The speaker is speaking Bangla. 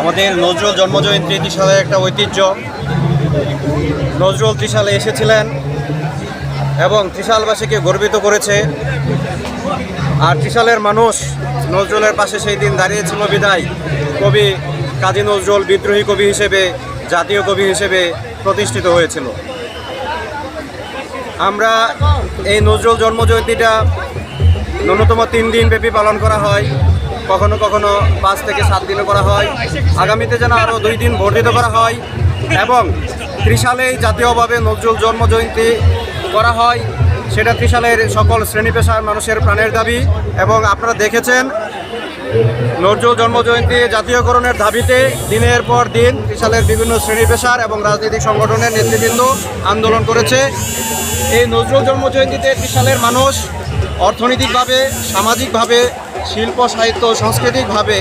আমাদের নজরুল জন্মজয়ন্তী ত্রিশালের একটা ঐতিহ্য। নজরুল ত্রিশালে এসেছিলেন এবং ত্রিশালবাসীকে গর্বিত করেছে। আর ত্রিশালের মানুষ নজরুলের পাশে সেই দিন দাঁড়িয়েছিল বিদায়। কবি কাজী নজরুল বিদ্রোহী কবি হিসেবে, জাতীয় কবি হিসেবে প্রতিষ্ঠিত হয়েছিল। আমরা এই নজরুল জন্মজয়ন্তীটা ন্যূনতম তিন দিন ব্যাপী পালন করা হয়। কখনো কখনো পাঁচ থেকে সাত দিনও করা হয়। আগামীতে যেন আরও দুই দিন বর্ধিত করা হয় এবং ত্রিশালেই জাতীয়ভাবে নজরুল জন্ম জয়ন্তী করা হয়। সেটা ত্রিশালের সকল শ্রেণি পেশার মানুষের প্রাণের দাবি এবং আপনারা দেখেছেন, নজরুল জন্মজয়ন্তী জাতীয়করণের দাবিতে দিনের পর দিন ত্রিশালের বিভিন্ন শ্রেণি পেশার এবং রাজনৈতিক সংগঠনের নেতৃবৃন্দ আন্দোলন করেছে। এই নজরুল জন্মজয়ন্তীতে ত্রিশালের মানুষ অর্থনৈতিকভাবে, সামাজিকভাবে শিল্প সাহিত্য সাংস্কৃতিকভাবে